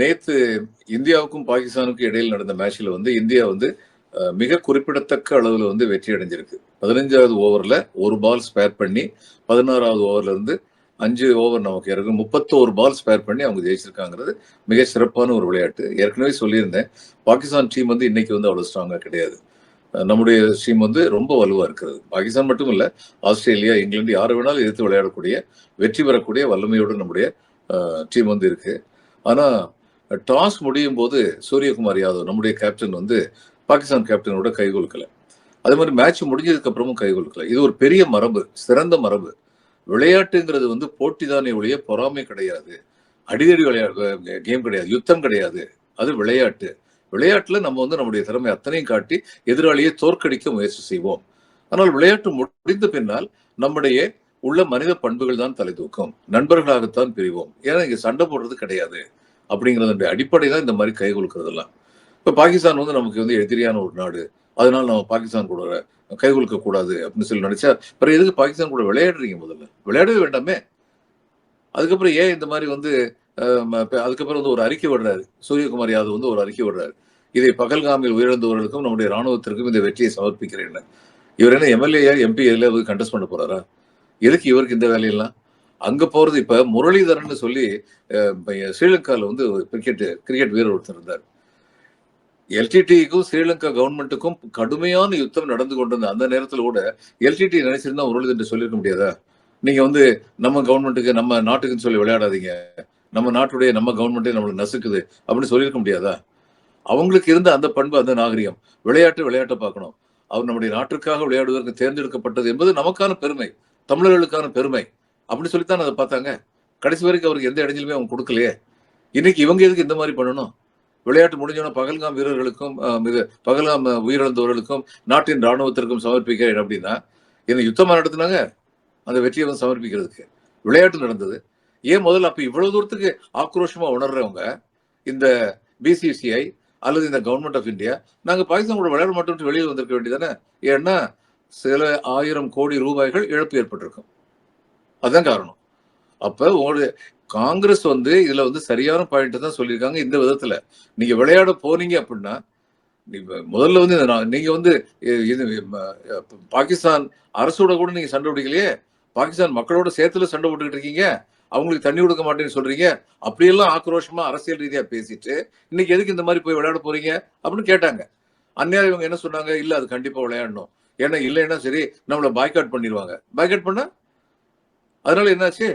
நேத்து இந்தியாவுக்கும் பாகிஸ்தானுக்கும் இடையில் நடந்த மேட்ச்ல வந்து இந்தியா வந்து மிக குறிப்பிடத்தக்க அளவில் வந்து வெற்றி அடைஞ்சிருக்கு. பதினஞ்சாவது ஓவர்ல ஒரு பால் ஸ்பேர் பண்ணி பதினாறாவது ஓவர்ல இருந்து அஞ்சு ஓவர் நமக்கு இறங்கு முப்பத்தோரு பால் ஸ்பேர் பண்ணி அவங்க ஜெயிச்சிருக்காங்கிறது மிக சிறப்பான ஒரு விளையாட்டு. ஏற்கனவே சொல்லியிருந்தேன் பாகிஸ்தான் டீம் வந்து இன்னைக்கு வந்து அவ்வளவு ஸ்ட்ராங்கா கிடையாது. நம்முடைய டீம் வந்து ரொம்ப வலுவா இருக்கிறது. பாகிஸ்தான் மட்டும் இல்ல ஆஸ்திரேலியா இங்கிலாந்து யாரை வேணாலும் எதிர்த்து விளையாடக்கூடிய வெற்றி பெறக்கூடிய வல்லமையோடு நம்முடைய டீம் வந்து இருக்கு. ஆனா டாஸ் முடியும் போது சூரியகுமார் யாதவ் நம்முடைய கேப்டன் வந்து பாகிஸ்தான் கேப்டனோட கை குலுக்கல. அதே மாதிரி மேட்ச் முடிஞ்சதுக்கு அப்புறமும் கை குலுக்கல. இது ஒரு பெரிய மரபு சிறந்த மரபு. விளையாட்டுங்கிறது வந்து போட்டி தானே ஒழிய பொறாமை கிடையாது. அடிதடி விளையா கேம் கிடையாது. யுத்தம் கிடையாது. அது விளையாட்டு. விளையாட்டுல நம்ம வந்து நம்முடைய திறமை அத்தனையும் காட்டி எதிராளியை தோற்கடிக்க முயற்சி செய்வோம். ஆனால் விளையாட்டு முடிந்த பின்னால் நம்முடைய உள்ள மனித பண்புகள் தான் தலை தூக்கும். நண்பர்களாகத்தான் பிரிவோம். ஏன்னா இங்க சண்டை போடுறது கிடையாது. அப்படிங்கறது அடிப்படை தான் இந்த மாதிரி கை கொடுக்கறதெல்லாம் இப்ப பாகிஸ்தான் வந்து நமக்கு வந்து எதிரியான ஒரு நாடு. அதனால நம்ம பாகிஸ்தான் கூட கை கொடுக்க கூடாது அப்படின்னு சொல்லி நினைச்சா பிறகு எதுக்கு பாகிஸ்தான் கூட விளையாடுறீங்க முதல்ல? விளையாடவே வேண்டாமே. அதுக்கப்புறம் ஏன் இந்த மாதிரி வந்து அதுக்கப்புறம் வந்து ஒரு அறிக்கை விடுறாரு. சூரியகுமார் யாதவ் வந்து ஒரு அறிக்கை விடுறாரு. இதை பகல்காமில் உயிரிழந்தவர்களுக்கும் நம்முடைய ராணுவத்திற்கும் இந்த வெற்றியை சமர்ப்பிக்கிறேன் இவர் என்ன எம்எல்ஏ எம்பி எல்லாம் கண்டெஸ்ட் பண்ண போறாரா? எதுக்கு இவருக்கு இந்த வேலையெல்லாம்? அங்க போறது இப்ப முரளிதரன் சொல்லி ஸ்ரீலங்கால வந்து கிரிக்கெட் கிரிக்கெட் வீரர் ஒருத்தர் இருந்தார். எல்டிடிக்கும் ஸ்ரீலங்கா கவர்மெண்ட்டுக்கும் கடுமையான யுத்தம் நடந்து கொண்டிருந்த அந்த நேரத்தில் கூட எல்டிடி நினைச்சிருந்தா முரளிதரன் சொல்லியிருக்க முடியாதா? நீங்க வந்து நம்ம கவர்மெண்ட்டுக்கு நம்ம நாட்டுக்குன்னு சொல்லி விளையாடாதீங்க. நம்ம நாட்டுடைய நம்ம கவர்மெண்ட்டே நம்மளுக்கு நசுக்குது அப்படின்னு சொல்லியிருக்க முடியாதா? அவங்களுக்கு இருந்த அந்த பண்பு அந்த நாகரிகம். விளையாட்டு விளையாட்டை பார்க்கணும். அவர் நம்முடைய நாட்டிற்காக விளையாடுவதற்கு தேர்ந்தெடுக்கப்பட்டது என்பது நமக்கான பெருமை. தமிழர்களுக்கான பெருமை. அப்படின்னு சொல்லித்தான் அதை பார்த்தாங்க. கடைசி வரைக்கும் அவருக்கு எந்த இடைஞ்சலுமே அவங்க கொடுக்கலையே. இன்னைக்கு இவங்க எதுக்கு இந்த மாதிரி பண்ணணும்? விளையாட்டு முடிஞ்சோன்னா பகல்காம் வீரர்களுக்கும் மிக இது பகல்காம் உயிரிழந்தவர்களுக்கும் நாட்டின் ராணுவத்திற்கும் சமர்ப்பிக்கிறேன் அப்படின்னா இந்த யுத்தமாக நடத்தினாங்க? அந்த வெற்றியை வந்து சமர்ப்பிக்கிறதுக்கு. விளையாட்டு நடந்தது. ஏன் முதல்ல அப்போ இவ்வளவு தூரத்துக்கு ஆக்ரோஷமாக உணர்றவங்க இந்த பிசிசிஐ அல்லது இந்த கவர்மெண்ட் ஆஃப் இந்தியா நாங்கள் பாகிஸ்தான் கூட விளையாட மட்டும் வெளியில் வந்திருக்க வேண்டியதானே ஏன்னா சில ஆயிரம் கோடி ரூபாய்கள் இழப்பு ஏற்பட்டிருக்கும். அதுதான் காரணம். அப்ப உங்களுடைய காங்கிரஸ் வந்து இதுல வந்து சரியான பாயிண்ட் தான் சொல்லியிருக்காங்க இந்த விதத்துல. நீங்க விளையாட போனீங்க அப்படின்னா நீங்க முதல்ல வந்து நீங்க வந்து இது பாகிஸ்தான் அரசோட கூட நீங்க சண்டை பிடிக்கலையே பாகிஸ்தான் மக்களோட சேர்த்துல சண்டை போட்டுக்கிட்டு இருக்கீங்க? அவங்களுக்கு தண்ணி கொடுக்க மாட்டேன்னு சொல்றீங்க? அப்படியெல்லாம் ஆக்ரோஷமா அரசியல் ரீதியா பேசிட்டு இன்னைக்கு எதுக்கு இந்த மாதிரி போய் விளையாட போறீங்க? அப்படின்னு கேட்டாங்க. அந்நியாயம் இவங்க என்ன சொன்னாங்க? இல்ல அது கண்டிப்பா விளையாடணும். ஏன்னா இல்லைன்னா சரி நம்மளை பாய்காட் பண்ணிடுவாங்க பாய்காட் பண்ணா அதனால என்னாச்சு?